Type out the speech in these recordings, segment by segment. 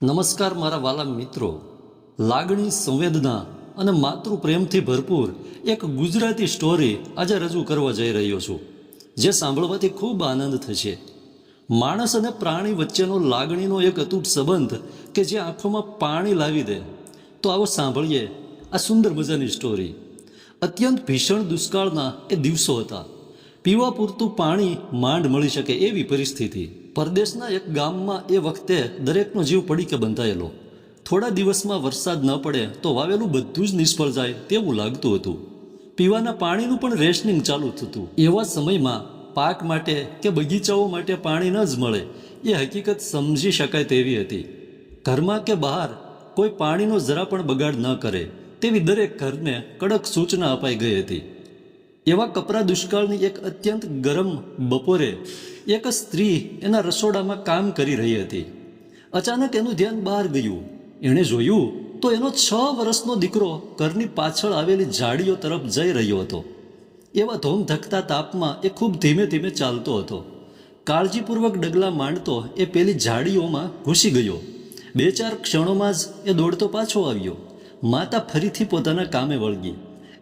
નમસ્કાર મારા વાલા મિત્રો. લાગણી સંવેદના અને માતૃ પ્રેમથી ભરપૂર એક ગુજરાતી સ્ટોરી આજે રજૂ કરવા જઈ રહ્યો છું, જે સાંભળવાથી ખૂબ આનંદ થશે. માણસ અને પ્રાણી વચ્ચેનો લાગણીનો એક અતૂટ સંબંધ કે જે આંખોમાં પાણી લાવી દે. તો આવો સાંભળીએ આ સુંદર મજાની સ્ટોરી અત્યંત ભીષણ દુષ્કાળના એ દિવસો હતા. પીવા પૂરતું પાણી માંડ મળી શકે એવી પરિસ્થિતિ. પરદેશના એક ગામમાં એ વખતે દરેકનો જીવ પડીકે બંધાયેલો. થોડા દિવસમાં વરસાદ ન પડે તો વાવેલું બધું જ નિષ્ફળ જાય તેવું લાગતું હતું. પીવાના પાણીનું પણ રેશનિંગ ચાલુ થતું. એવા સમયમાં પાક માટે કે બગીચાઓ માટે પાણી ન જ મળે, એ હકીકત સમજી શકાય તેવી હતી. ઘરમાં કે બહાર કોઈ પાણીનો જરા પણ બગાડ ન કરે, તેવી દરેક ઘરને કડક સૂચના અપાઈ ગઈ હતી. એવા કપરા દુષ્કાળની એક અત્યંત ગરમ બપોરે એક સ્ત્રી એના રસોડામાં કામ કરી રહી હતી. અચાનક એનું ધ્યાન બહાર ગયું. એણે જોયું તો એનો છ વર્ષનો દીકરો ઘરની પાછળ આવેલી ઝાડીઓ તરફ જઈ રહ્યો હતો. એવા ધોમ ધકતા તાપમાં એ ખૂબ ધીમે ધીમે ચાલતો હતો. કાળજીપૂર્વક ડગલા માંડતો એ પેલી ઝાડીઓમાં ઘૂસી ગયો. બે ચાર ક્ષણોમાં જ એ દોડતો પાછો આવ્યો. માતા ફરીથી પોતાના કામે વળગી.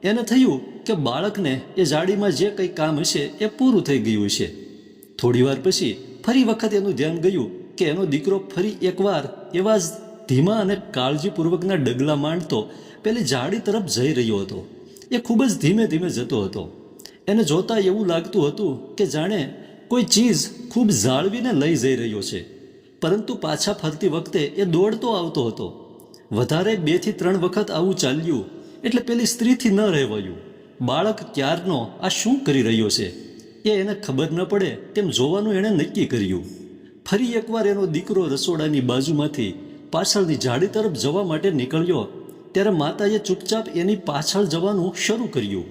એને થયું કે બાળકને એ જાડીમાં જે કંઈ કામ હશે એ પૂરું થઈ ગયું છે થોડીવાર પછી ફરી વખત એનું ધ્યાન ગયું કે એનો દીકરો ફરી એકવાર એવા જ ધીમા અને કાળજીપૂર્વકના ડગલા માંડતો પેલી જાડી તરફ જઈ રહ્યો હતો. એ ખૂબ જ ધીમે ધીમે જતો હતો. એને જોતાં એવું લાગતું હતું કે જાણે કોઈ ચીજ ખૂબ જાળવીને લઈ જઈ રહ્યો છે. પરંતુ પાછા ફરતી વખતે એ દોડતો આવતો હતો. વધારે બેથી ત્રણ વખત આવું ચાલ્યું એટલે પેલી સ્ત્રીથી ન રહેવાયું. બાળક ક્યારનો, આ શું કરી રહ્યો છે? એ એને ખબર ન પડે, તેમ જોવાનું એણે નક્કી કર્યું. ફરી એકવાર એનો દીકરો રસોડાની બાજુમાંથી પાછળની જાડી તરફ જવા માટે નીકળ્યો, ત્યારે માતાએ ચૂપચાપ એની પાછળ જવાનું શરૂ કર્યું.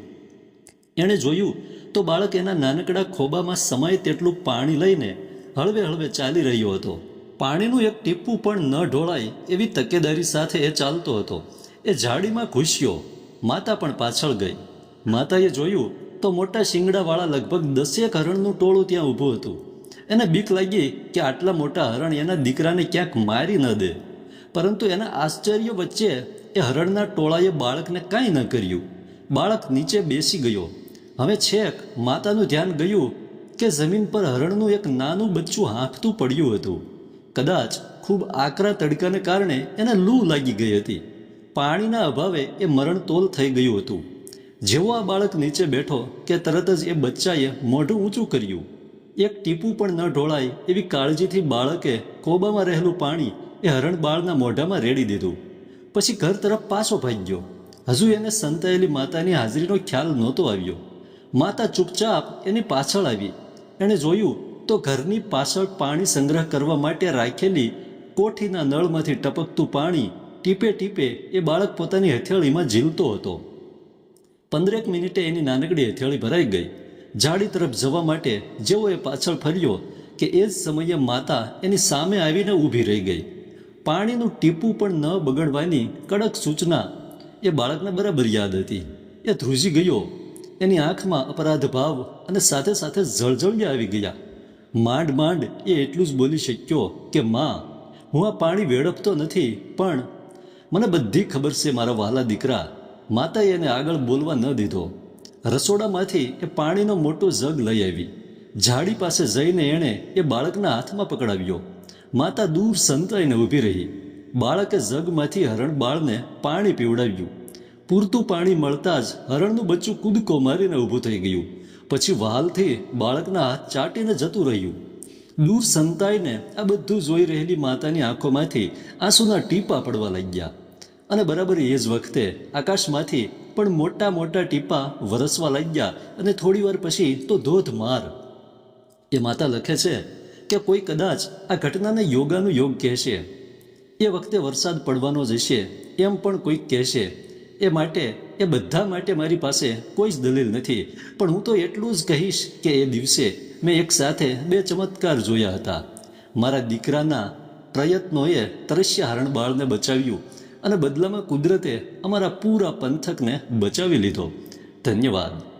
એણે જોયું તો બાળક એના નાનકડા ખોબામાં સમાય તેટલું પાણી લઈને હળવે હળવે ચાલી રહ્યો હતો. પાણીનું એક ટીપું પણ ન ઢોળાય એવી તકેદારી સાથે એ ચાલતો હતો. એ ઝાડીમાં ઘૂસ્યો. માતા પણ પાછળ ગઈ. માતાએ જોયું તો મોટા શિંગડાવાળા લગભગ દસેક હરણનું ટોળું ત્યાં ઊભું હતું. એને બીક લાગી કે આટલા મોટા હરણ એના દીકરાને ક્યાંક મારી ન દે. પરંતુ એના આશ્ચર્ય વચ્ચે એ હરણના ટોળાએ બાળકને કાંઈ ન કર્યું. બાળક નીચે બેસી ગયો. હવે છેક માતાનું ધ્યાન ગયું કે જમીન પર હરણનું એક નાનું બચ્ચું હાંફતું પડ્યું હતું. કદાચ ખૂબ આકરા તડકાને કારણે એને લૂ લાગી ગઈ હતી. પાણીના અભાવે એ મરણતોલ થઈ ગયું હતું. જેવો આ બાળક નીચે બેઠો કે તરત જ એ બચ્ચાએ મોઢું ઊંચું કર્યું. એક ટીપું પણ ન ઢોળાય એવી કાળજીથી બાળકે કોબામાં રહેલું પાણી એ હરણ બાળના મોઢામાં રેડી દીધું. પછી ઘર તરફ પાછો ભાગ્યો. હજુ એને સંતાયેલી માતાની હાજરીનો ખ્યાલ નહોતો આવ્યો. માતા ચૂપચાપ એની પાછળ આવી. એણે જોયું તો ઘરની પાછળ પાણી સંગ્રહ કરવા માટે રાખેલી કોઠીના નળમાંથી ટપકતું પાણી ટીપે ટીપે એ બાળક પોતાની હથેળીમાં ઝીલતો હતો. પંદરેક મિનિટે એની નાનકડી હથેળી ભરાઈ ગઈ. જાડી તરફ જવા માટે જેવો એ પાછળ ફર્યો કે એ જ સમયે માતા એની સામે આવીને ઊભી રહી ગઈ. પાણીનું ટીપું પણ ન બગડવાની કડક સૂચના એ બાળકને બરાબર યાદ હતી. એ ધ્રુજી ગયો. એની આંખમાં અપરાધ ભાવ અને સાથે સાથે જળજળિયા આવી ગયા. માંડ માંડ એ એટલું જ બોલી શક્યો કે, માં, હું આ પાણી વેડપતો નથી, પણ મને બધી ખબર છે મારા વહાલા દીકરા. માતાએ એને આગળ બોલવા ન દીધો. રસોડામાંથી એ પાણીનો મોટો જગ લઈ આવી. ઝાડી પાસે જઈને એણે એ બાળકના હાથમાં પકડાવ્યો. માતા દૂર સંતાઈને ઊભી રહી. બાળકે જગમાંથી હરણ બાળને પાણી પીવડાવ્યું. પૂરતું પાણી મળતા જ હરણનું બચ્ચું કૂદકો મારીને ઊભું થઈ ગયું. પછી વહાલથી બાળકના હાથ ચાટીને જતું રહ્યું. દૂર સંતાઈને આ બધું જોઈ રહેલી માતાની આંખોમાંથી આંસુના ટીપા પડવા લાગ્યા. અને બરાબર એ જ વખતે આકાશમાંથી પણ મોટા મોટા ટીપા વરસવા લાગ્યા અને થોડીવાર પછી તો ધોધમાર એ માતા લખે છે કે કોઈ કદાચ આ ઘટનાને યોગાનું યોગ કહેશે. એ વખતે વરસાદ પડવાનો જ હશે એમ પણ કોઈક કહેશે. એ માટે, એ બધા માટે મારી પાસે કોઈ જ દલીલ નથી. પણ હું તો એટલું જ કહીશ કે એ દિવસે મેં એક સાથે બે ચમત્કાર જોયા હતા. મારા દીકરાના પ્રયત્નોએ તરસ્ય હરણ બાળને બચાવ્યું અને બદલામાં કુદરતે અમારા પૂરા પંથકને બચાવી લીધો. ધન્યવાદ.